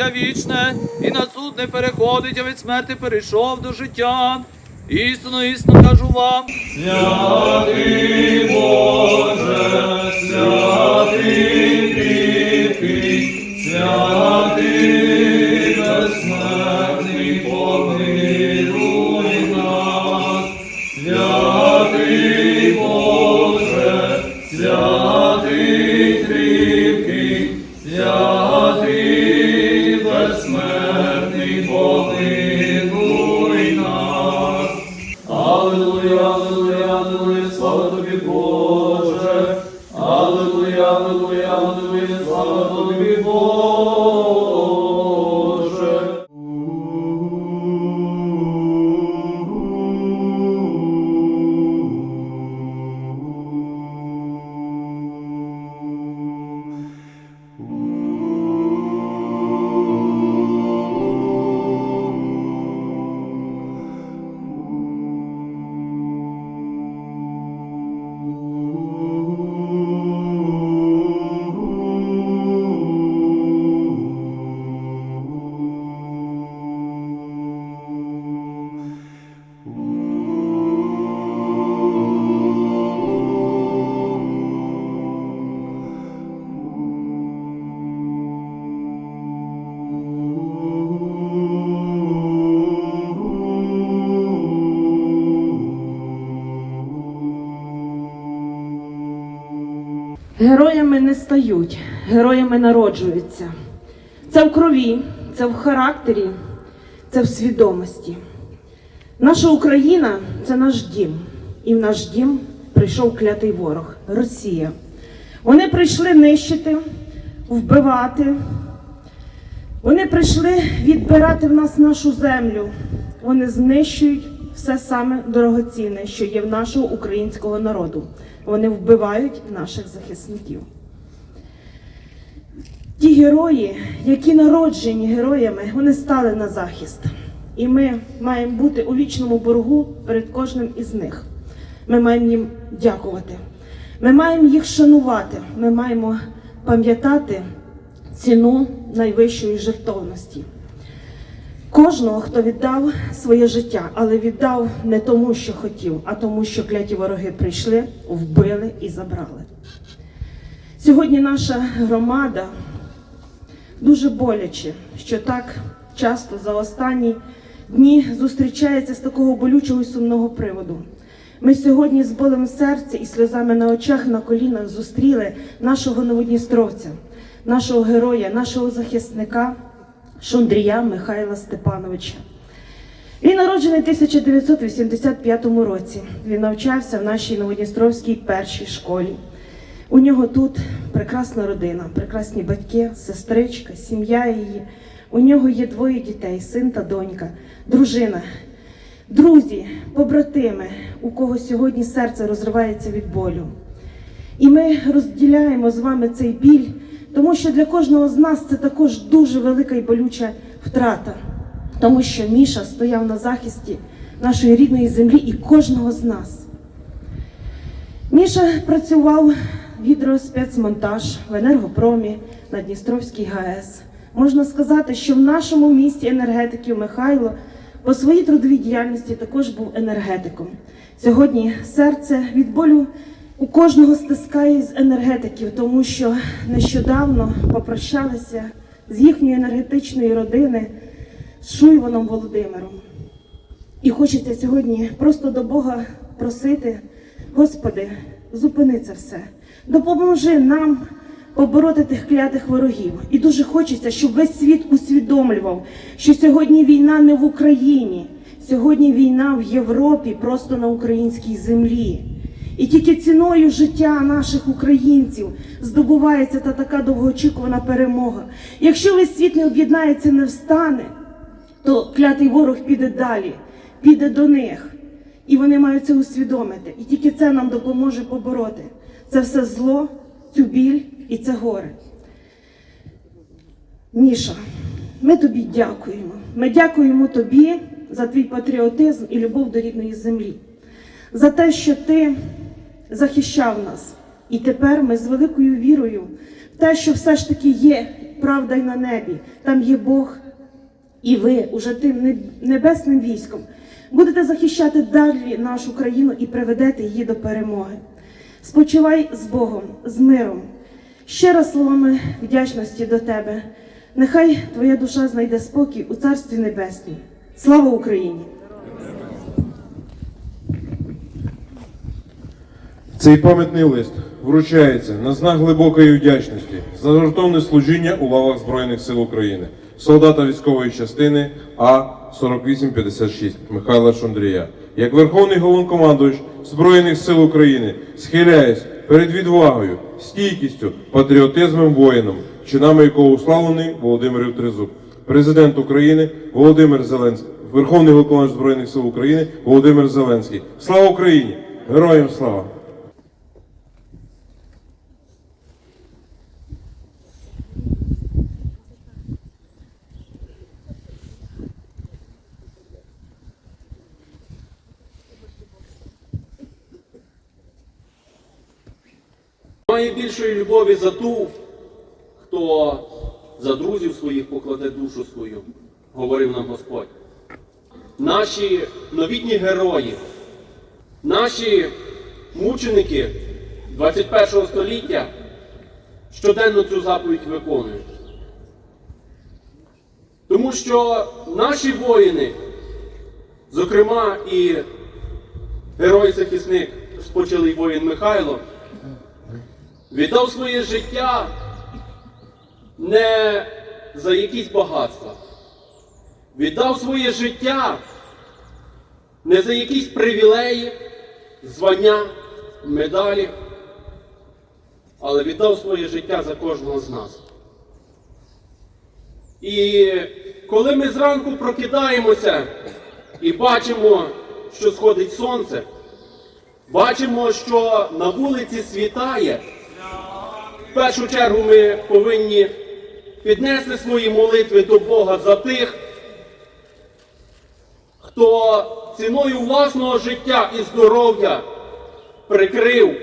життя вічне, і на суд не переходить, а від смерти перейшов до життя. Істинно, істинно кажу вам. Святий Боже, святий святий Аллилуйя, аллилуйя, слава тобі, Боже. Героями не стають, героями народжуються. Це в крові, це в характері, це в свідомості. Наша Україна це наш дім, і в наш дім прийшов клятий ворог Росія. Вони прийшли нищити, вбивати. Вони прийшли відбирати в нас нашу землю. Вони знищують все саме дорогоцінне, що є в нашого українського народу. Вони вбивають наших захисників. Ті герої, які народжені героями, вони стали на захист. І ми маємо бути у вічному боргу перед кожним із них. Ми маємо їм дякувати. Ми маємо їх шанувати. Ми маємо пам'ятати ціну найвищої жертовності. Кожного, хто віддав своє життя, але віддав не тому, що хотів, а тому, що кляті вороги прийшли, вбили і забрали. Сьогодні наша громада дуже боляче, що так часто за останні дні зустрічається з такого болючого і сумного приводу. Ми сьогодні з болем в серці і сльозами на очах на колінах зустріли нашого новодністровця, нашого героя, нашого захисника Шундрія Михайла Степановича. Він народжений в 1985 році. Він навчався в нашій Новодністровській першій школі. У нього тут прекрасна родина, прекрасні батьки, сестричка, сім'я її. У нього є двоє дітей, син та донька, дружина, друзі, побратими, у кого сьогодні серце розривається від болю. І ми розділяємо з вами цей біль, тому що для кожного з нас це також дуже велика і болюча втрата, тому що Міша стояв на захисті нашої рідної землі і кожного з нас. Міша працював гідроспецмонтаж в енергопромі на Дністровській ГАЕС. Можна сказати, що в нашому місті енергетиків Михайло по своїй трудовій діяльності також був енергетиком. Сьогодні серце від болю у кожного стискає з енергетиків, тому що нещодавно попрощалися з їхньої енергетичної родини з Шуйвоном Володимиром. І хочеться сьогодні просто до Бога просити, Господи, зупини це все, допоможи нам побороти тих клятих ворогів. І дуже хочеться, щоб весь світ усвідомлював, що сьогодні війна не в Україні, сьогодні війна в Європі, просто на українській землі. І тільки ціною життя наших українців здобувається та така довгоочікувана перемога. Якщо весь світ не об'єднається, не встане, то клятий ворог піде далі, піде до них. І вони мають це усвідомити. І тільки це нам допоможе побороти. Це все зло, цю біль і це горе. Міша, Ми тобі дякуємо. Ми дякуємо тобі за твій патріотизм і любов до рідної землі, за те, що ти захищав нас. І тепер ми з великою вірою в те, що все ж таки є правда й на небі, там є Бог, і ви уже тим небесним військом будете захищати далі нашу країну і приведете її до перемоги. Спочивай з Богом, з миром. Ще раз словами вдячності до тебе. Нехай твоя душа знайде спокій у Царстві Небеснім. Слава Україні! Цей пам'ятний лист вручається на знак глибокої вдячності за жертовне служіння у лавах Збройних сил України, солдата військової частини А 4856 Михайла Шундрія. Як Верховний головнокомандувач Збройних сил України схиляюсь перед відвагою, стійкістю, патріотизмом воїном, чинами якого уславлений Володимир Тризуб, президент України Володимир Зеленський, Верховний головнокомандувач Збройних сил України Володимир Зеленський. Слава Україні! Героям слава! Немає любові за ту, хто за друзів своїх покладе душу свою, говорив нам Господь. Наші новітні герої, наші мученики 21 століття щоденно цю заповідь виконують. Тому що наші воїни, зокрема і герой-захисник, спочилий воїн Михайло, віддав своє життя не за якісь багатства, віддав своє життя не за якісь привілеї, звання, медалі, але віддав своє життя за кожного з нас. І коли ми зранку прокидаємося і бачимо, що сходить сонце, бачимо, що на вулиці світає. В першу чергу ми повинні піднести свої молитви до Бога за тих, хто ціною власного життя і здоров'я прикрив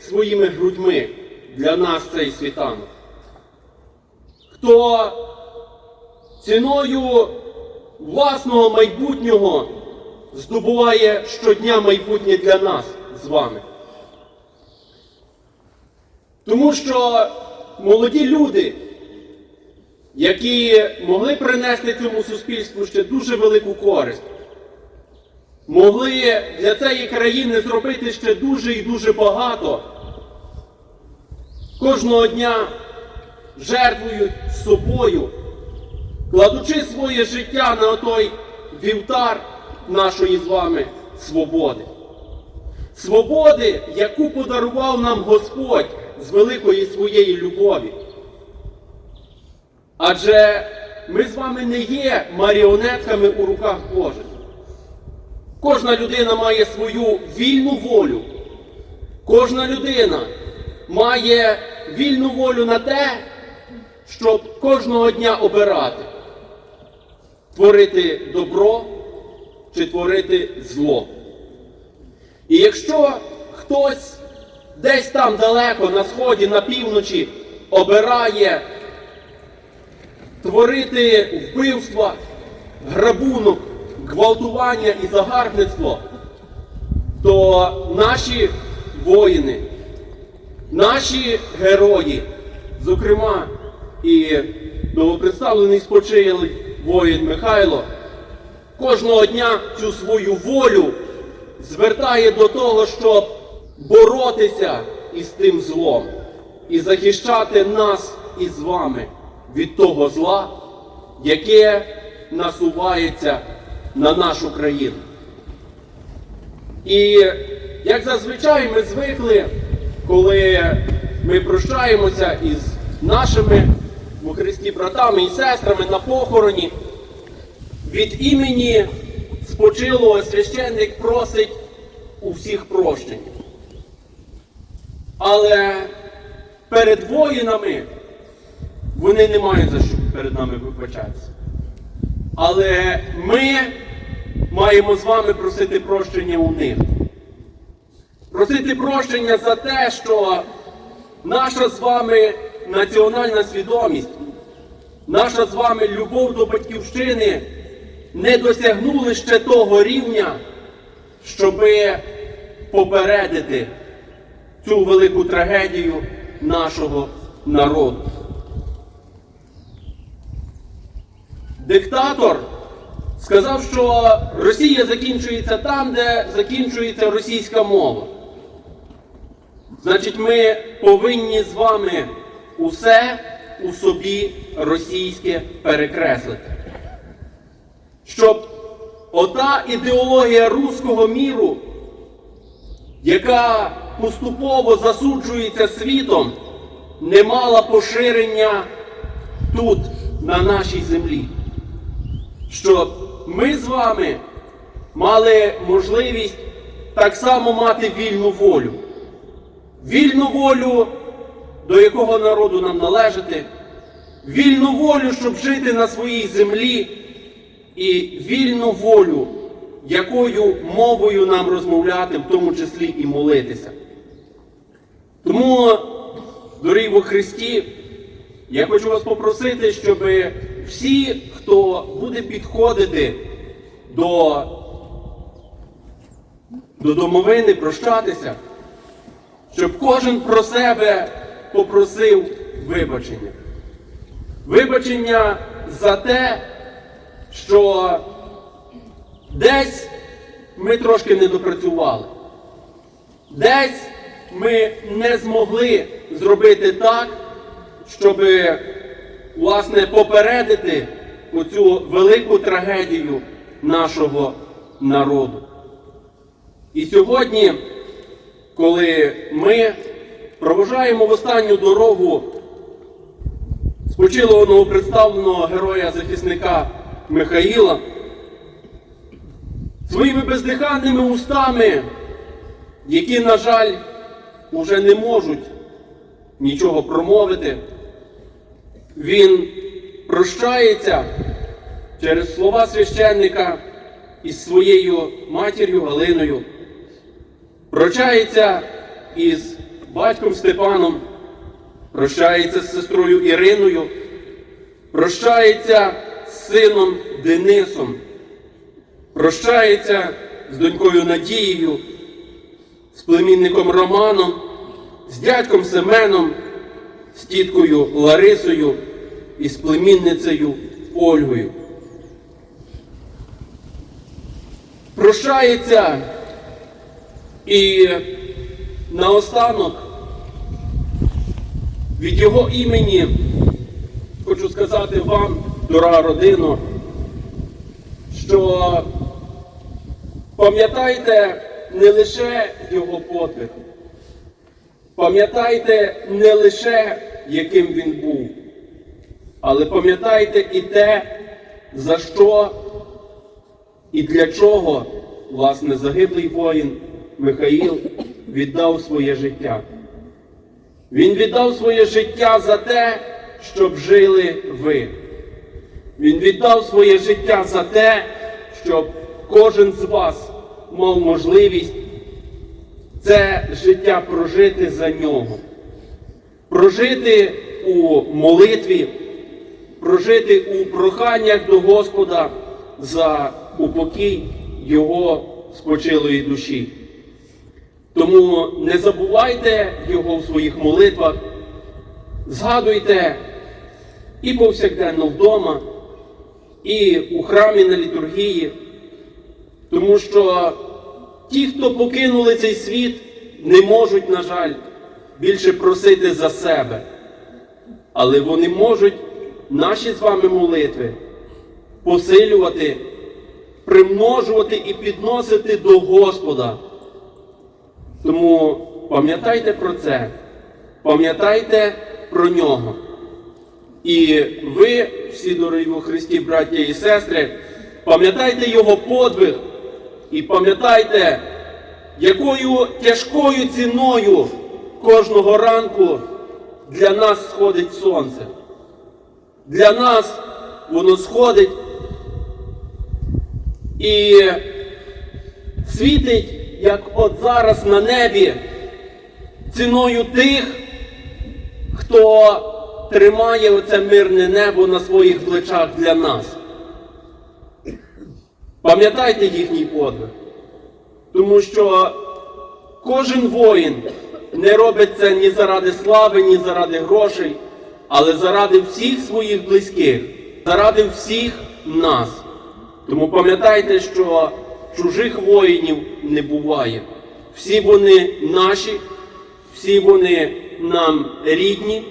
своїми грудьми для нас цей світанок. Хто ціною власного майбутнього здобуває щодня майбутнє для нас з вами. Тому що молоді люди, які могли принести цьому суспільству ще дуже велику користь, могли для цієї країни зробити ще дуже і дуже багато, кожного дня жертвують собою, кладучи своє життя на той вівтар нашої з вами свободи. Свободи, яку подарував нам Господь з великої своєї любові. Адже ми з вами не є маріонетками у руках Божих. Кожна людина має свою вільну волю. Кожна людина має вільну волю на те, щоб кожного дня обирати, творити добро чи творити зло. І якщо хтось десь там далеко на сході, на півночі обирає творити вбивства, грабунок, гвалтування і загарбництво, то наші воїни, наші герої, зокрема і новопредставлений спочилий воїн Михайло, кожного дня цю свою волю звертає до того, щоб боротися із тим злом і захищати нас із вами від того зла, яке насувається на нашу країну. І як зазвичай ми звикли, коли ми прощаємося із нашими Христі братами і сестрами на похороні, від імені спочилого священник просить у всіх прощення. Але перед воїнами вони не мають за що перед нами вибачатися. Але ми маємо з вами просити прощення у них. Просити прощення за те, що наша з вами національна свідомість, наша з вами любов до батьківщини не досягнули ще того рівня, щоби попередити цю велику трагедію нашого народу. Диктатор сказав, що Росія закінчується там, де закінчується російська мова. Значить, ми повинні з вами усе у собі російське перекреслити. Щоб ота ідеологія руського міру, яка поступово засуджується світом, не мала поширення тут, на нашій землі. Щоб ми з вами мали можливість так само мати вільну волю. Вільну волю, до якого народу нам належати, вільну волю, щоб жити на своїй землі, і вільну волю, якою мовою нам розмовляти, в тому числі і молитися. Тому, дорогі во Христі, я хочу вас попросити, щоб всі, хто буде підходити до, до домовини, прощатися, щоб кожен про себе попросив вибачення. Вибачення за те, що десь ми трошки не допрацювали. Десь ми не змогли зробити так, щоб власне попередити оцю велику трагедію нашого народу. І сьогодні, коли ми проважаємо в останню дорогу спочилого новопредставленого героя-захисника Михаїла, своїми бездиханними устами, які, на жаль, уже не можуть нічого промовити, він прощається через слова священника із своєю матір'ю Галиною, прощається із батьком Степаном, прощається з сестрою Іриною, прощається з сином Денисом, прощається з донькою Надією, з племінником Романом, з дядьком Семеном, з тіткою Ларисою і з племінницею Ольгою. Прощається і наостанок від його імені хочу сказати вам, дорога родино, що пам'ятайте не лише його подвиг, пам'ятайте не лише яким він був, але пам'ятайте і те, за що і для чого, власне, загиблий воїн Михаїл віддав своє життя. Він віддав своє життя за те, щоб жили ви. Він віддав своє життя за те, щоб кожен з вас мав можливість це життя прожити за нього. Прожити у молитві, прожити у проханнях до Господа за упокій Його спочилої душі. Тому не забувайте його в своїх молитвах, згадуйте і повсякденно вдома, і у храмі на літургії, тому що ті, хто покинули цей світ, не можуть, на жаль, більше просити за себе. Але вони можуть наші з вами молитви посилювати, примножувати і підносити до Господа. Тому пам'ятайте про це, пам'ятайте про нього. І ви, всі дорогі у Христі, браття і сестри, пам'ятайте його подвиг і пам'ятайте, якою тяжкою ціною кожного ранку для нас сходить сонце. Для нас воно сходить і світить, як от зараз на небі, ціною тих, хто тримає оце мирне небо на своїх плечах для нас. Пам'ятайте їхній подвиг, тому що кожен воїн не робить це ні заради слави, ні заради грошей, але заради всіх своїх близьких, заради всіх нас. Тому пам'ятайте, що чужих воїнів не буває. Всі вони наші, всі вони нам рідні,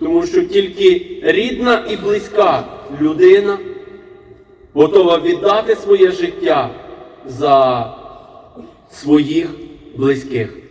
тому що тільки рідна і близька людина готова віддати своє життя за своїх близьких.